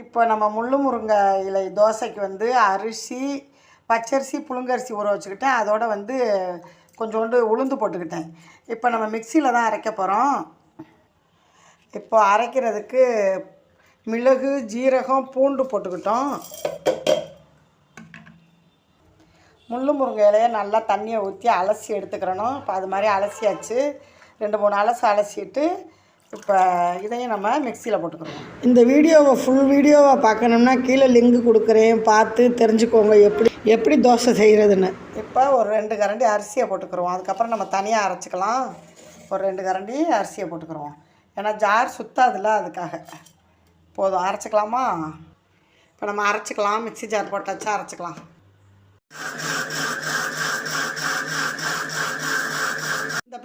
இப்போ நம்ம முள்ளு முருங்கை இலை தோசைக்கு வந்து அரிசி பச்சரிசி புழுங்கரிசி ஊற வச்சுக்கிட்டேன். அதோட வந்து கொஞ்சோண்டு உளுந்து போட்டுக்கிட்டேன். இப்போ நம்ம மிக்சியில் தான் அரைக்க போகிறோம் இப்போ அரைக்கிறதுக்கு மிளகு ஜீரகம் பூண்டு போட்டுக்கிட்டோம். முள்ளு முருங்கை இலையை நல்லா தண்ணியை ஊற்றி அலசி எடுத்துக்கிறணும். இப்போ அது மாதிரி அலசியாச்சு. ரெண்டு மூணு அலசு அலசிட்டு இப்போ இதையும் நம்ம மிக்சியில் போட்டுக்கிறோம். இந்த வீடியோவை ஃபுல் வீடியோவை பார்க்கணும்னா கீழே லிங்க் கொடுக்குறேன். பார்த்து தெரிஞ்சுக்கோங்க எப்படி எப்படி தோசை செய்கிறதுன்னு இப்போ ஒரு ரெண்டு கரண்டி அரிசியை போட்டுக்கிறோம். அதுக்கப்புறம் நம்ம தனியாக அரைச்சிக்கலாம். ஒரு ரெண்டு கரண்டி அரிசியை போட்டுக்கிறோம். ஏன்னா ஜார் சுத்தாதுல அதுக்காக. போதும். அரைச்சிக்கலாமா? இப்போ நம்ம அரைச்சிக்கலாம். மிக்ஸி ஜார் போட்டாச்சு அரைச்சிக்கலாம்.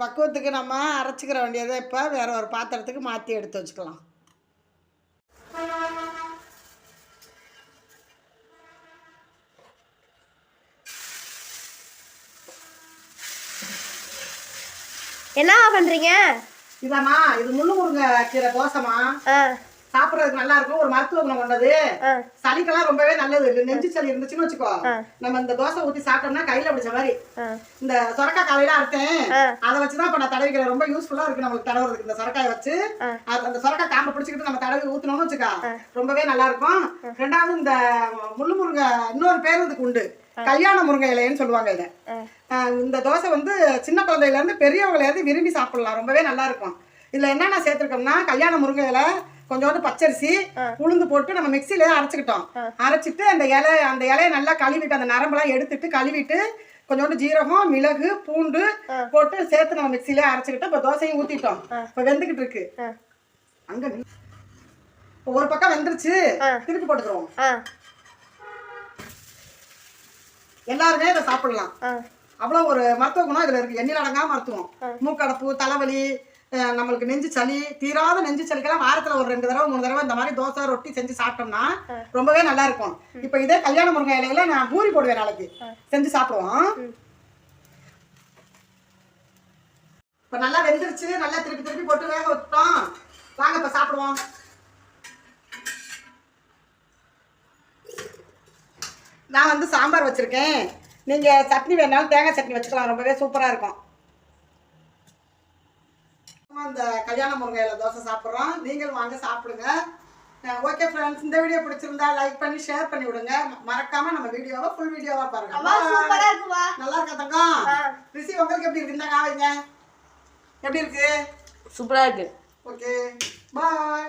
பக்குவத்துக்கு நம்ம அரைச்சிக்கிற வேண்டியதை இப்போ வேற ஒரு பாத்திரத்துக்கு மாற்றி எடுத்து வச்சுக்கலாம். என்னவா பண்றீங்க? இதாம்மா இது முள்ளு முருங்கை கீரை தோசைமா சாப்பிட்றதுக்கு நல்லா இருக்கும். ஒரு மருத்துவ குணம் கொண்டது சளிக்கெல்லாம் ரொம்பவே நல்லது. இல்லை நெஞ்சு சளி இருந்துச்சுன்னு வச்சுக்கோ. நம்ம இந்த தோசை ஊற்றி சாப்பிட்டோம்னா கையில் பிடிச்ச மாதிரி. இந்த சொரக்காய் காலையில அறுத்தேன். அதை வச்சு தான் இப்போ நான் தடவிக்கிறேன். ரொம்ப யூஸ்ஃபுல்லாக இருக்கு நம்மளுக்கு தடவுறதுக்கு இந்த சொரக்காயை வச்சு. அந்த சொரக்காய் காம்பை பிடிச்சிக்கிட்டு நம்ம தடவி ஊற்றினோம்னு வச்சுக்கா. ரொம்பவே நல்லா இருக்கும். ரெண்டாவது இந்த முள்ளு முருங்கை இன்னொரு பேர் இதுக்கு உண்டு. கல்யாண முருங்கை இலைன்னு சொல்லுவாங்க இதை. இந்த தோசை வந்து சின்ன குழந்தையில இருந்து பெரியவங்களையாவது விரும்பி சாப்பிடலாம். ரொம்பவே நல்லா இருக்கும். இதுல என்னென்ன சேர்த்துருக்கோம்னா கல்யாண முருங்கை இலை கொஞ்சோண்டு பச்சரிசி உளுந்து போட்டு நம்ம மிக்சியில அரைச்சிக்கிட்டோம். அரைச்சிட்டு அந்த இலை அந்த இலையை நல்லா கழுவிட்டு அந்த நரம்பெல்லாம் எடுத்துட்டு கழுவிட்டு கொஞ்சோண்டு ஜீரகம் மிளகு பூண்டு போட்டு சேர்த்து நம்ம மிக்சியில அரைச்சிக்கிட்டு இப்போ தோசையும் ஊத்திட்டோம். இப்போ வெந்துக்கிட்டு இருக்கு. அங்க ஒரு பக்கம் வெந்துருச்சு. திருப்பி போட்டுக்கிறோம். எல்லாருமே இதை சாப்பிடலாம். அவ்வளோ ஒரு மருத்துவ குணம் இதில் இருக்குது எண்ணில் அடங்கா மருத்துவம். மூக்கடப்பு தலைவலி நம்மளுக்கு நெஞ்சு சளி தீராத நெஞ்சு சளிக்கெல்லாம் வாரத்தில் ஒரு ரெண்டு தடவை மூணு தடவை இந்த மாதிரி தோசை ரொட்டி செஞ்சு சாப்பிட்டோம்னா ரொம்பவே நல்லா இருக்கும். இப்போ இதே கல்யாண முருங்கை இலையில நான் பூரி போடுவேன் நாளைக்கு. செஞ்சு சாப்பிடுவோம். இப்போ நல்லா வெந்துருச்சு நல்லா திருப்பி திருப்பி போட்டு வேக வச்சுட்டோம். வாங்க இப்போ சாப்பிடுவோம். நான் வந்து சாம்பார் வச்சுருக்கேன். நீங்கள் சட்னி வேணாலும் தேங்காய் சட்னி வச்சுக்கலாம் ரொம்பவே சூப்பராக இருக்கும். இந்த கல்யாண முருங்கையில் தோசை சாப்பிட்றோம். நீங்களும் வாங்க சாப்பிடுங்க. ஓகே ஃப்ரெண்ட்ஸ் இந்த வீடியோ பிடிச்சிருந்தா லைக் பண்ணி ஷேர் பண்ணி விடுங்க. மறக்காம நம்ம வீடியோவை ஃபுல் வீடியோவா பாருங்க. நல்லா இருக்கா தங்கம். ரிஷி உங்களுக்கு எப்படி இருக்கு? இந்தாங்க வைங்க. எப்படி இருக்கு? சூப்பரா இருக்கு. Okay bye